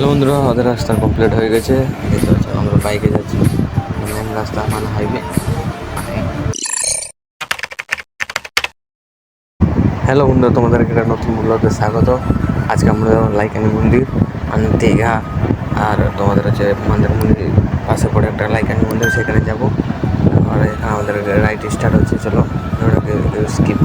Hello বন্ধুরা, আমাদের রাস্তা কমপ্লিট হয়ে গেছে। আমরা বাইকে যাচ্ছি। মেন রাস্তা মানে হাইওয়ে হ্যালো বন্ধুরা, তোমাদের একটা নতুন ব্লগে স্বাগত। আজকে আমরা লাইকানি মন্দির মানে দীঘা। আর তোমাদের হচ্ছে মন্দির মন্দির পাশে পড়ে একটা লাইকানি মন্দির, সেখানে যাব। আর এখানে আমাদের রাইড স্টার্ট হচ্ছে, চলো। স্কিপ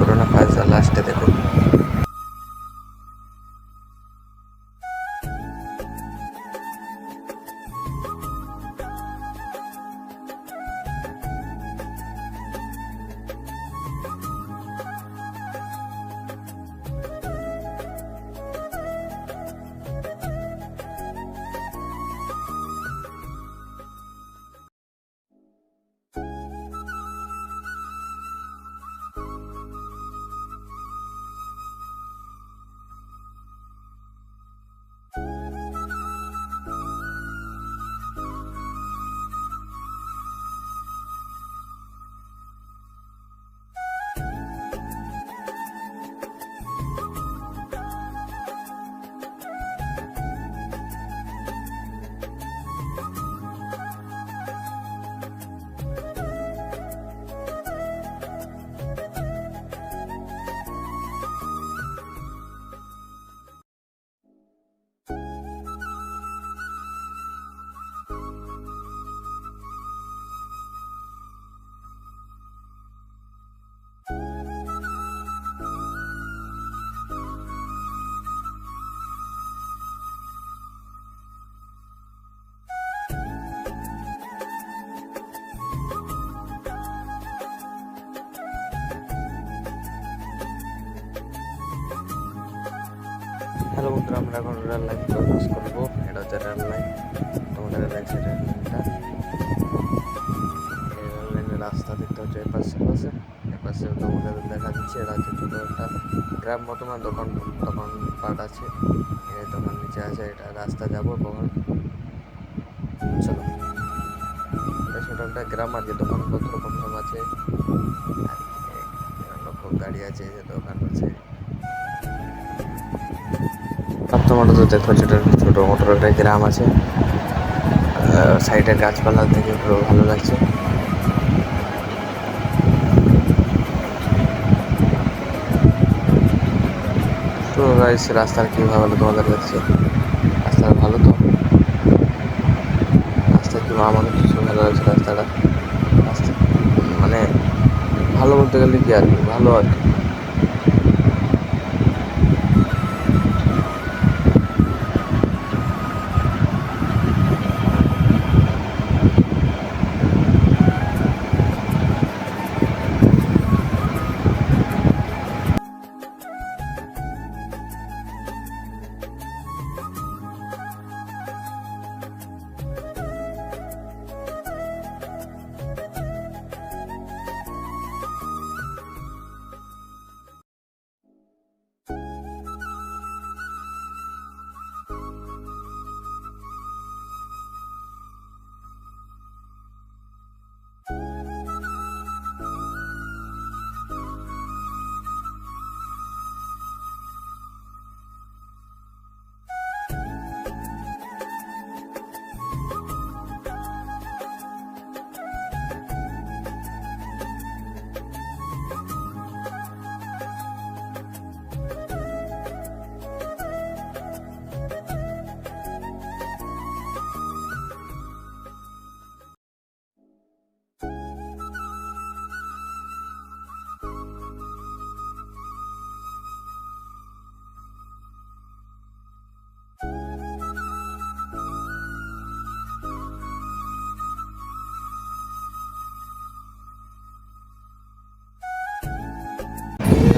হ্যালো বন্ধুরা, আমরা এখন রেল লাইন ক্রস করব। এটা হচ্ছে রেল লাইন তোমাদের ব্যাক সাইডে লাইনটা রেল লাইনের রাস্তা দেখতে হচ্ছে এপাশে পাশে এপাশে তোমাদের দেখা যাচ্ছে এটা হচ্ছে ছোটো একটা গ্রাম মতো মানে দোকান দোকান পাট আছে। দোকান নিচে আছে, এটা রাস্তা যাব কখন চলো। ছোটো একটা গ্রাম আর কি দোকানপত্র কম দেখো যেটা ছোটো মোটো একটা গ্রাম আছে। সাইডে গাছপালা দেখে পুরো ভালো লাগছে। তো রাস্তার কী ভালো তোমাদের লাগছে রাস্তা ভালো তো? রাস্তা কি আমার কিছু ভালো লাগছে রাস্তাটা? রাস্তা মানে ভালো বলতে গেলে কি আর ভালো আর কি।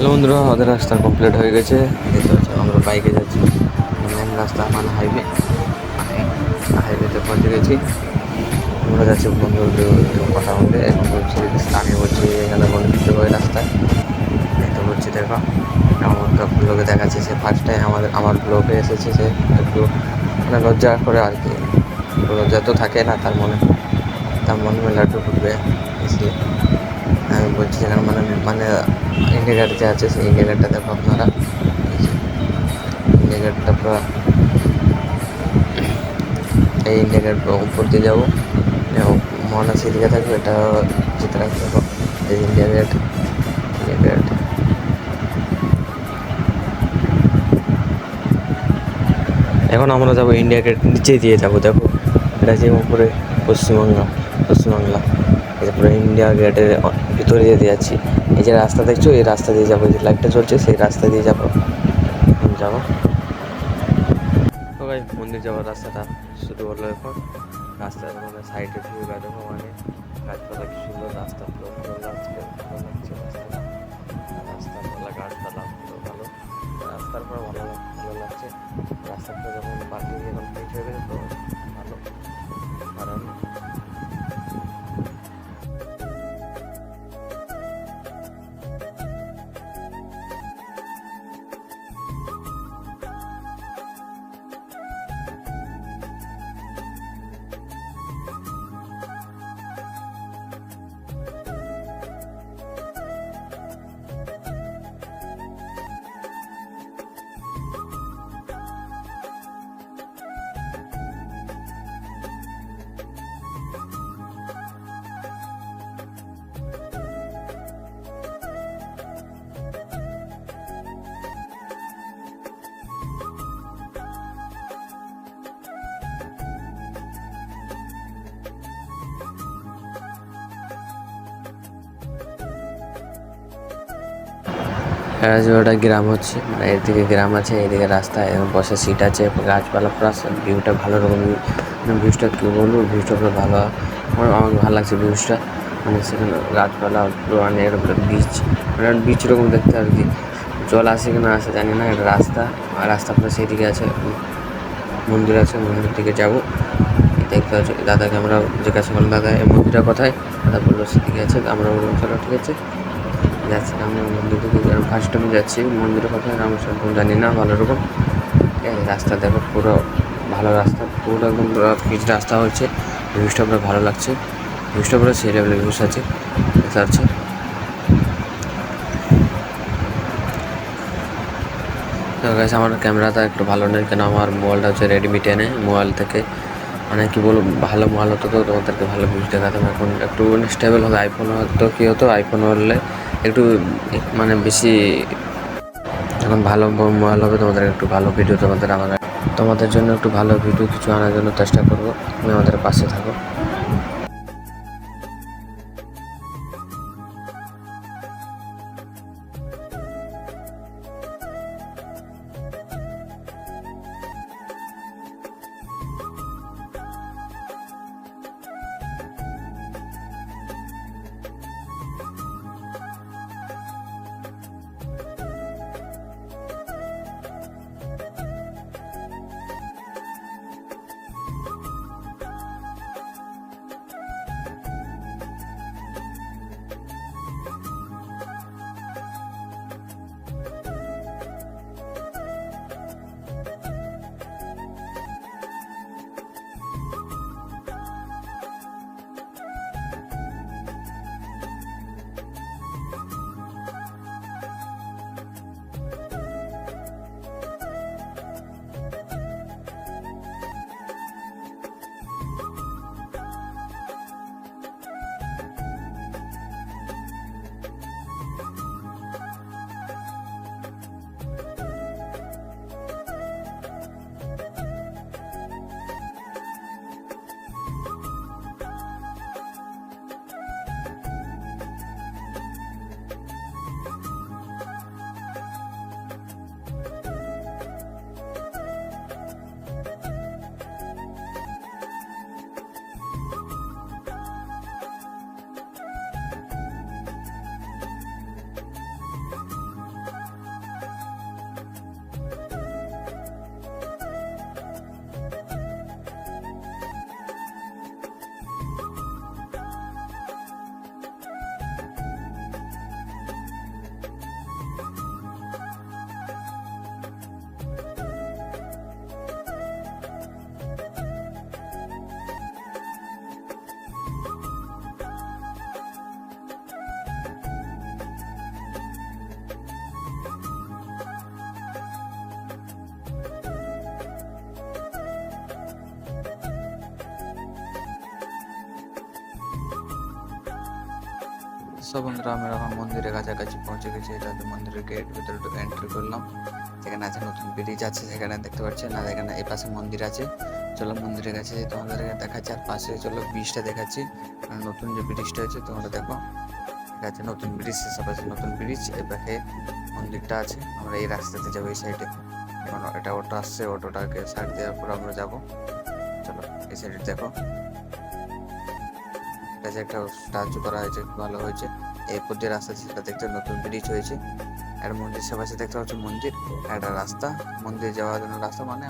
হ্যালো বন্ধুরা, আমাদের রাস্তা কমপ্লিট হয়ে গেছে। দেখতে পাচ্ছি আমরা বাইকে যাচ্ছি। মেন রাস্তা মানে হাইওয়ে হাইওয়েতে পৌঁছে গেছি। আমরা যাচ্ছি বন্ধুদের কথা বলতে। এখন বলছি আমি বলছি, এখানে বন্ধুদের হয়ে রাস্তায়। দেখতে বলছি, দেখো, আমার তো ব্লগে দেখাচ্ছে সে ফার্স্ট টাইম আমাদের, আমার ব্লগে এসেছে সে। একটু মানে লজ্জা করে আর কি। লজ্জা তো থাকে না তার মনে। তার মন মেলা একটু ঘুরবে বলছি যেখানে মানে মানে ইন্ডিকেটার যে আছে সেই ইন্ডিকেটারটা দেখো আপনারা। ইন্ডিকেটারটা পুরো এই ইন্ডিয়া গেট উপর দিয়ে যাব। মহানা সেদিকে থাকবে, এটা যেতে রাখতে দেখো, এই ইন্ডিয়া গেট ইন্ডিয়া গেট এখন আমরা যাব ইন্ডিয়া গেট নিচে দিয়ে যাব, দেখো। এটা যে উপরে পশ্চিমবাংলা পশ্চিমবাংলা। এই যে পুরো ইন্ডিয়া গেটের ভিতরে যেতে যাচ্ছি। এই যে রাস্তা দেখছ, এই রাস্তা দিয়ে যাব যে লাইটটা চলছে সেই রাস্তা দিয়ে যাব। যাব। তো ভাই মন্দির যাওয়ার রাস্তাটা শুরু হলো এখন। রাস্তার মানে সাইডে ভিউ দেখো মানে। গাছপালা কি সুন্দর, রাস্তা পুরো ভালো লাগছে ভালো রাস্তাপালা গাছপালা পুরো ভালো। রাস্তার পর ভালো ভালো লাগছে। রাস্তাটা যখন বাকি যখন ফিট হয়ে গেছে, তো ওটা গ্রাম হচ্ছে। মানে এদিকে গ্রাম আছে, এদিকে রাস্তা, এবং বসার সিট আছে, গাছপালা প্লাস ভিউটা ভালো রকম ভিউজটা কী বলব ভিউজটা পুরো ভালো। আমার আমাকে ভালো লাগছে ভিউজটা মানে সেখানে গাছপালা মানে বিচ মানে বিচ রকম দেখতে আর কি। জল আসে কি না আসে জানি না এটা রাস্তা, আর রাস্তা পুরো সেদিকে আছে, মন্দির আছে মন্দির দিকে যাব। দেখতে পাচ্ছি দাদাকে আমরা জিজ্ঞাসা করলাম, দাদা, এই মন্দিরটা কোথায়? দাদা বলল সেদিকে আছে, আমরা বললাম, চলো ঠিক আছে। যাচ্ছি আমরা মন্দির দিকে ফার্স্ট টাইম যাচ্ছি মন্দিরের কথা আমরা সেরকম জানি না ভালো রকম ঠিক আছে রাস্তা দেখো, পুরো ভালো রাস্তা, পুরো একদম পিচ রাস্তা হচ্ছে ভিউজটা পুরো ভালো লাগছে। ভিউজটা পুরো সেই লেভেলের ভিউজ আছে পাচ্ছি তো আমার ক্যামেরাটা একটু ভালো নেই, কেন আমার মোবাইলটা হচ্ছে রেডমি টেনে মোবাইল থেকে মানে কী বলব, ভালো মোবাইল হতো তো তোমাদেরকে ভালো ভিউজ দেখাতাম। এখন একটু স্টেবল হবে আইফোন হতো কী হতো আইফোন হলে একটু মানে বেশি এখন ভালো মোবাইল হবে, তোমাদের একটু ভালো ভিডিও তোমাদের আমার তোমাদের জন্য একটু ভালো ভিডিও কিছু আনার জন্য চেষ্টা করব। তুমি আমাদের পাশে থাকো। সব আমরা এখন মন্দিরের কাছাকাছি পৌঁছে গেছি এটা মন্দিরের গেট ভিতরে ঢুকে এন্ট্রি করলাম সেখানে আছে নতুন ব্রিজ আছে সেখানে দেখতে পাচ্ছেন আর এখানে এই পাশে মন্দির আছে চলো মন্দিরের কাছে তোমাদের দেখাচ্ছি আর পাশে চলো ব্রিজটা দেখাচ্ছি নতুন যে ব্রিজটা হয়েছে তোমরা দেখো আছে নতুন ব্রিজ পাশে নতুন ব্রিজ এই পাশে মন্দিরটা আছে আমরা এই রাস্তাতে যাব এই সাইডে এখন এটা অটো আসছে অটোটাকে সাইড দেওয়ার পর আমরা যাব চলো এই সাইডে দেখো যে একটা সাহায্য করা হয়েছে, ভালো হয়েছে। এরপর যে রাস্তা সেটা দেখতে নতুন ব্রিজ হয়েছে। আর মন্দির সে পাশে দেখতে হচ্ছে মন্দির একটা রাস্তা। মন্দির যাওয়ার জন্য রাস্তা মানে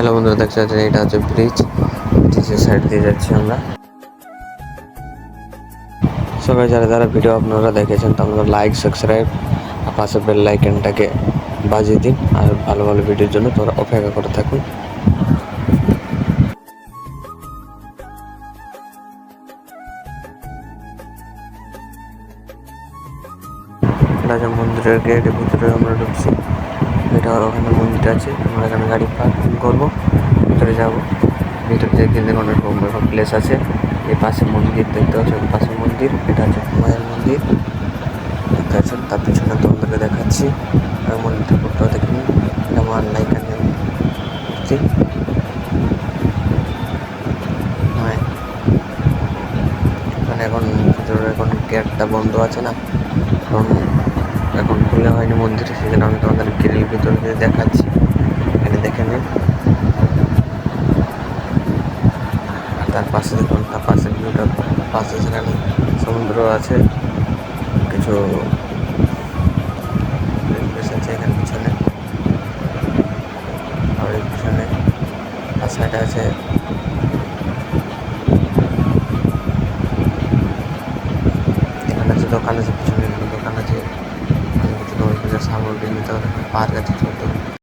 হ্যালো বন্ধুরা দেখতে পাচ্ছেন এটা হচ্ছে ব্রিজ ব্রিজের সাইড দিয়ে যাচ্ছি আমরা। সবাই যারা যারা ভিডিও আপনারা দেখেছেন, তারা লাইক সাবস্ক্রাইব আর পাশে বেল লাইকনটাকে বাজিয়ে দিন, আর ভালো ভালো ভিডিওর জন্য তোমরা অপেক্ষা করে থাকুন। রাজা মন্দিরের গেটের ভিতরে আমরা ঢুকছি। এটা ওখানে মন্দির আছে। আমরা এখানে গাড়ি পার্কিং করব। ভিতরে যাব। ভিতরে থেকে গেলে অনেক এরকম প্লেস আছে। এই পাশে মন্দির দেখতে পাচ্ছি ওই পাশে মন্দির, এটা হচ্ছে মায়ের মন্দির। দেখতে পাচ্ছেন তার পিছনে তোমাদেরকে দেখাচ্ছি। আর মন্দির ঠাকুরটাও দেখুন। এটা মার লাইকানে মায়ের এখানে এখন গেটটা বন্ধ আছে না। এখন এখন খুলে হয়নি মন্দিরে সেখানে আমি তোমাদের গ্রিল ভিতর দিয়ে দেখাচ্ছি। এখানে দেখে নিন আর তার পাশে দেখুন, তার পাশে ভিউটা, পাশে সেখানে সমুদ্র আছে, কিছু